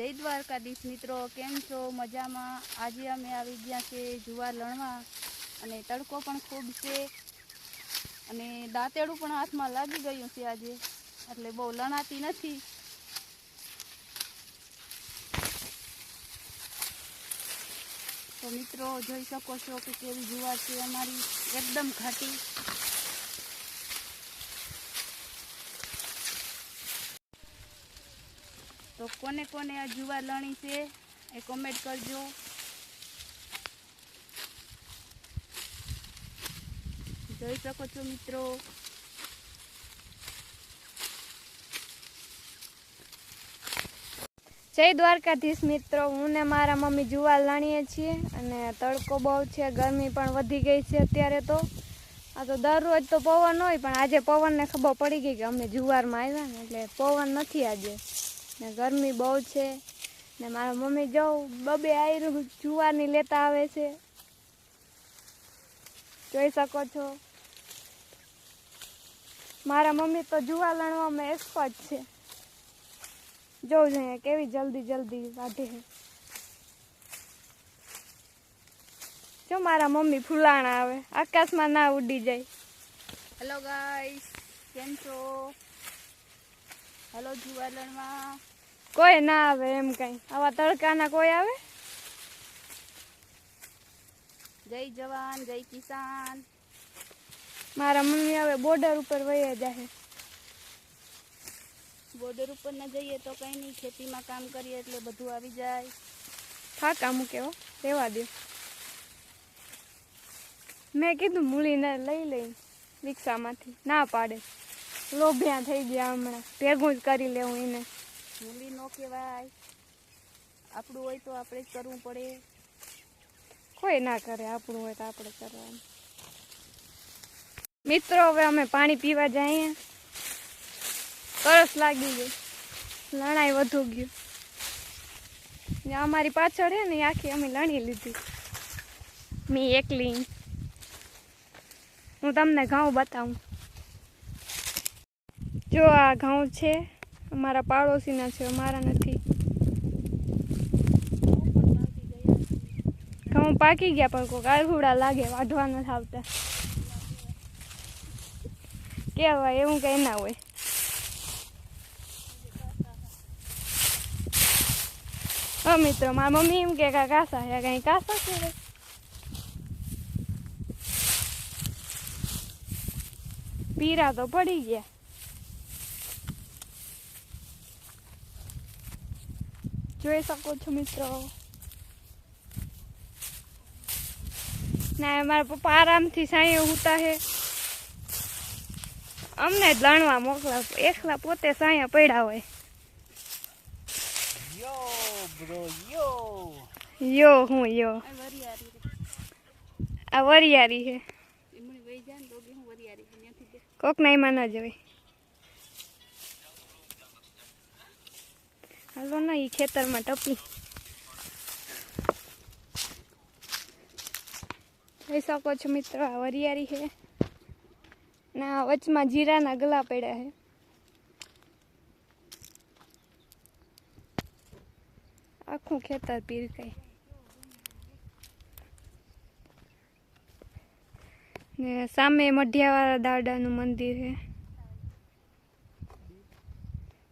જય દ્વારકાધીશ મિત્રો, કેમ છો? મજામાં? આજે અમે આવી ગયા છે જુવાર લણવા અને તડકો પણ ખૂબ છે અને દાંતેડું પણ હાથમાં લાગી ગયું છે આજે, એટલે બહુ લણાતી નથી. તો મિત્રો, જોઈ શકો છો કે કેવી જુવાર છે અમારી, એકદમ ઘાટી. તો કોને કોને આ જુવાર લણી છે એ કોમેન્ટ કરજો. જોઈ શકો છો મિત્રો. જય દ્વારકાધીશ મિત્રો, હું ને મારા મમ્મી જુવાર લાણીએ છીએ અને તડકો બહુ છે, ગરમી પણ વધી ગઈ છે અત્યારે તો. આ તો દરરોજ તો પવન હોય, પણ આજે પવનને ખબર પડી ગઈ કે અમે જુવારમાં આવ્યા ને, એટલે પવન નથી આજે. ને ગરમી બહુ છે ને મારા મમ્મી જવું બબે આયરું જુવાની લેતા આવે છે. જોઈ શકો છો. મારા મમ્મી તો જુવા લણવામાં એક્સપર્ટ છે. જોઉં જોઈએ કેવી જલ્દી જલ્દી વાઢે. જો મારા મમ્મી ફૂલાણા આવે, આકાશમાં ના ઉડી જાય. હેલો ગાઈસ કેમ છો? હેલો જુવાલણમાં કોઈ ના આવે એમ કઈ. આવા તડકાના કોઈ આવે? જય જવાન જય કિસાન. મારા મમ્મી હવે બોર્ડર ઉપર વહી જાય બોર્ડર ઉપર ના જઈએ તો કઈ નહીં ખેતીમાં કામ કરીએ એટલે બધું આવી જાય. ફાકા મૂકે હો રેવા દે મેં કીધું મૂળીને લઈ લઈ રિક્ષામાંથી. ના પાડે. લોભ્યા થઈ ગયા હમણાં. ભેગું જ કરી લેવું એને. મૂલી નો કહેવાય. આપણું હોય તો આપણે જ કરવું પડે. કોઈ ના કરે આપણું હોય તો આપણે કરવાનું. મિત્રો હવે અમે પાણી પીવા જઈએ. તરસ લાગી ગઈ લણાઈ વધુ ગયું. ને અમારી પાછળ હે ને આખી અમે લણી લીધી. મેં એકલી. હું તમને ઘઉં બતાવું. જો આ ઘઉં છે, અમારા પાડોશીના છે, અમારા નથી. ઘઉં પાકી ગયા પણ કોઈ કાળહુડા લાગે, વાઢવા નથી આવતા. કેવાય, એવું કંઈ ના હોય. હા, મિત્રો, મારા મમ્મી એમ કે કાસા હે કઈ કાસા છે? પીરા તો પડી ગયા. જોઈ શકો છો મિત્રો ના મારા પપ્પા આરામથી સાંયે ઉતા હે. અમને જ લણવા મોકલા એકલા પોતે સાંયા પડ્યા હોય. યો હું યો. આ વરિયારી આ વરિયારી છે. કોક ના એમાં ન જવાય હાલો ને એ ખેતરમાં ટપી. જોઈ શકો છો મિત્રો, આ વરિયારી છે. ને આ વચમાં જીરાના ગલા પડ્યા છે. આખું ખેતર પીરકાય. ને સામે મઢિયાવાળા દાડાનું મંદિર છે.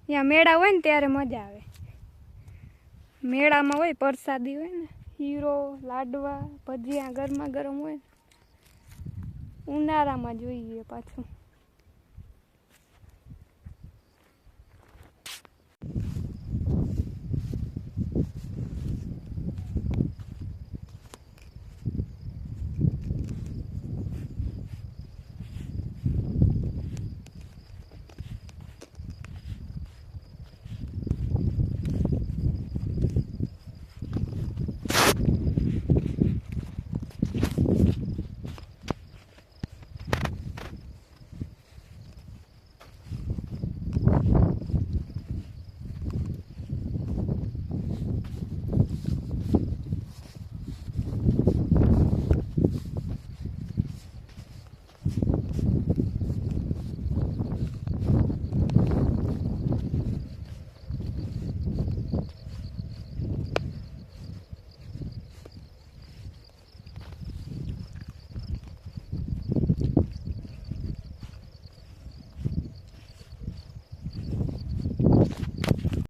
ત્યાં મેળા હોય ને ત્યારે મજા આવે. મેળામાં હોય પ્રસાદી હોય ને હીરો લાડવા ભજીયા ગરમા ગરમ હોય ઉનાળામાં જોઈએ પાછું.